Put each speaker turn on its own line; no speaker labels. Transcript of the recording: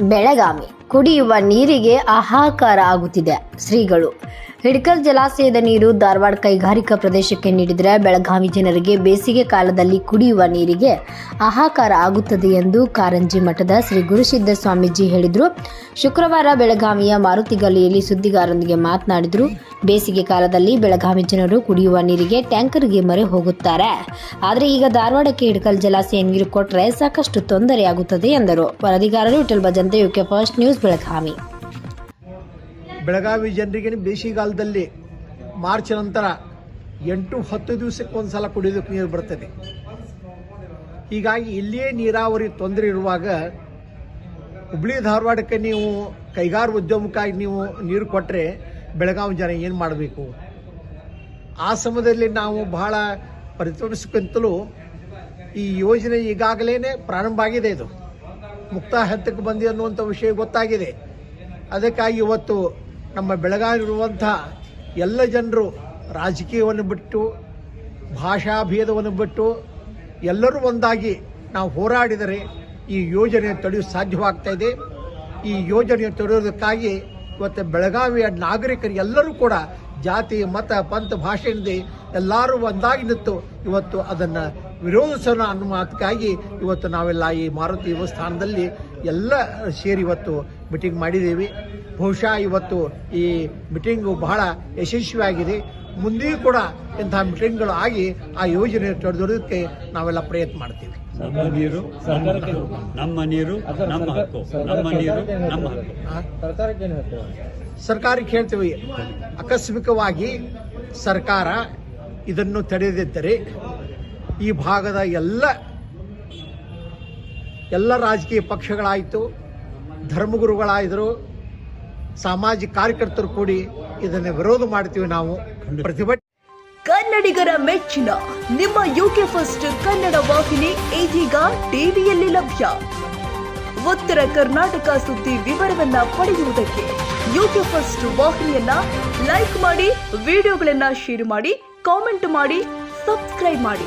ಬೆಳಗಾವಿ. ಕುಡಿಯುವ ನೀರಿಗೆ ಹಾಹಾಕಾರ ಆಗುತ್ತಿದೆ. ಶ್ರೀಗಳು, ಹಿಡ್ಕಲ್ ಜಲಾಶಯದ ನೀರು ಧಾರವಾಡ ಕೈಗಾರಿಕಾ ಪ್ರದೇಶಕ್ಕೆ ನೀಡಿದರೆ ಬೆಳಗಾವಿ ಜನರಿಗೆ ಬೇಸಿಗೆ ಕಾಲದಲ್ಲಿ ಕುಡಿಯುವ ನೀರಿಗೆ ಹಾಹಾಕಾರ ಆಗುತ್ತದೆ ಎಂದು ಕಾರಂಜಿ ಮಠದ ಶ್ರೀ ಗುರುಸಿದ್ಧ ಸ್ವಾಮೀಜಿ ಹೇಳಿದರು. ಶುಕ್ರವಾರ ಬೆಳಗಾವಿಯ ಮಾರುತಿಗಲ್ಲಿಯಲ್ಲಿ ಸುದ್ದಿಗಾರರೊಂದಿಗೆ ಮಾತನಾಡಿದರು. ಬೇಸಿಗೆ ಕಾಲದಲ್ಲಿ ಬೆಳಗಾವಿ ಜನರು ಕುಡಿಯುವ ನೀರಿಗೆ ಟ್ಯಾಂಕರ್ಗೆ ಮೊರೆ ಹೋಗುತ್ತಾರೆ. ಆದರೆ ಈಗ ಧಾರವಾಡಕ್ಕೆ ಹಿಡ್ಕಲ್ ಜಲಾಶಯ ನೀರು ಕೊಟ್ಟರೆ ಸಾಕಷ್ಟು ತೊಂದರೆಯಾಗುತ್ತದೆ ಎಂದರು. ವರದಿಗಾರರು, Vithal Bhajante UK first news Belagavi.
Belagavi ಜನರಿಗೆ ಬೇಸಿಗೆಗಾಲದಲ್ಲಿ ಮಾರ್ಚ್ ನಂತರ ಎಂಟು ಹತ್ತು ದಿವಸಕ್ಕೆ ಒಂದು ಸಲ ಕುಡಿಯೋದಕ್ಕೆ ನೀರು ಬರ್ತದೆ. ಹೀಗಾಗಿ ಇಲ್ಲಿಯೇ ನೀರಾವರಿ ತೊಂದರೆ ಇರುವಾಗ ಹುಬ್ಳಿ ಧಾರವಾಡಕ್ಕೆ ನೀವು ಕೈಗಾರ ಉದ್ಯಮಕ್ಕಾಗಿ ನೀವು ನೀರು ಕೊಟ್ಟರೆ ಬೆಳಗಾವಿ ಜನ ಏನು ಮಾಡಬೇಕು? ಆ ಸಮಯದಲ್ಲಿ ನಾವು ಬಹಳ ಪರಿತೋಷಿಸಕ್ಕಂತಲೂ ಈ ಯೋಜನೆ ಈಗಾಗಲೇ ಪ್ರಾರಂಭ ಆಗಿದೆ ಇದು. ಮುಕ್ತ ಹಂತಕ್ಕೆ ಬಂದಿ ಅನ್ನುವಂಥ ವಿಷಯ ಗೊತ್ತಾಗಿದೆ. ಅದಕ್ಕಾಗಿ ಇವತ್ತು ನಮ್ಮ ಬೆಳಗಾವಿರುವಂಥ ಎಲ್ಲ ಜನರು ರಾಜಕೀಯವನ್ನು ಬಿಟ್ಟು ಭಾಷಾ ಭೇದವನ್ನು ಬಿಟ್ಟು ಎಲ್ಲರೂ ಒಂದಾಗಿ ನಾವು ಹೋರಾಡಿದರೆ ಈ ಯೋಜನೆ ತಡೆಯಲು ಸಾಧ್ಯವಾಗ್ತಾ ಇದೆ. ಈ ಯೋಜನೆ ತಡೆಯೋದಕ್ಕಾಗಿ ಇವತ್ತು ಬೆಳಗಾವಿಯ ನಾಗರಿಕರು ಎಲ್ಲರೂ ಕೂಡ ಜಾತಿ, ಮತ, ಪಂಥ ಭಾಷೆಯಿಂದ ಎಲ್ಲರೂ ಒಂದಾಗಿ ನಿಂತು ಇವತ್ತು ಅದನ್ನು ವಿರೋಧಿಸೋಣ ಅನ್ನೋ ಮಾತಕ್ಕಾಗಿ ಇವತ್ತು ನಾವೆಲ್ಲ ಈ ಮಾರುತಿ ದೇವಸ್ಥಾನದಲ್ಲಿ ಎಲ್ಲ ಸೇರಿ ಇವತ್ತು ಮೀಟಿಂಗ್ ಮಾಡಿದ್ದೀವಿ. ಬಹುಶಃ ಇವತ್ತು ಈ ಮೀಟಿಂಗು ಬಹಳ ಯಶಸ್ವಿಯಾಗಿದೆ. ಮುಂದೆಯೂ ಕೂಡ ಇಂತಹ ಮೀಟಿಂಗ್ಗಳು ಆಗಿ ಆ ಯೋಜನೆ ತಡೆದೋದಕ್ಕೆ ನಾವೆಲ್ಲ ಪ್ರಯತ್ನ ಮಾಡ್ತೀವಿ.
ನಮ್ಮ ನೀರು ನಮ್ಮ ನಮ್ಮ ನೀರು ನಮ್ಮ ಹಕ್ಕು. ನಮ್ಮ ನೀರು ನಮ್ಮ ಹಕ್ಕು.
ಆ?
ಸರ್ಕಾರಕ್ಕೆ ಏನು ಹೇಳ್ತೇವೆ
ಸರ್ಕಾರಕ್ಕೆ ಹೇಳ್ತೀವಿ. ಆಕಸ್ಮಿಕವಾಗಿ ಸರ್ಕಾರ ಇದನ್ನು ತಡೆದಿದ್ದರೆ ಈ ಭಾಗದ ಎಲ್ಲ ಎಲ್ಲ ರಾಜಕೀಯ ಪಕ್ಷಗಳಾಯಿತು, ಧರ್ಮಗುರುಗಳಾದರು, ಸಾಮಾಜಿಕ ಕಾರ್ಯಕರ್ತರು ಕೂಡಿ ಇದನ್ನು ವಿರೋಧ ಮಾಡ್ತೀವಿ ನಾವು. ಪ್ರತಿಭಟನೆ
ಕನ್ನಡಿಗರ ಮೆಚ್ಚಿನ, ನಿಮ್ಮ ಯುಕೆ ಫಸ್ಟ್ ಕನ್ನಡ ವಾಹಿನಿ ಇದೀಗ ಟಿವಿಯಲ್ಲಿ ಲಭ್ಯ. ಉತ್ತರ ಕರ್ನಾಟಕ ಸುದ್ದಿ ವಿವರವನ್ನ ಪಡೆಯುವುದಕ್ಕೆ ಯುಕೆ ಫಸ್ಟ್ ವಾಹಿನಿಯನ್ನ ಲೈಕ್ ಮಾಡಿ ವಿಡಿಯೋಗಳನ್ನ ಶೇರ್ ಮಾಡಿ ಕಾಮೆಂಟ್ ಮಾಡಿ ಸಬ್ಸ್ಕ್ರೈಬ್ ಮಾಡಿ.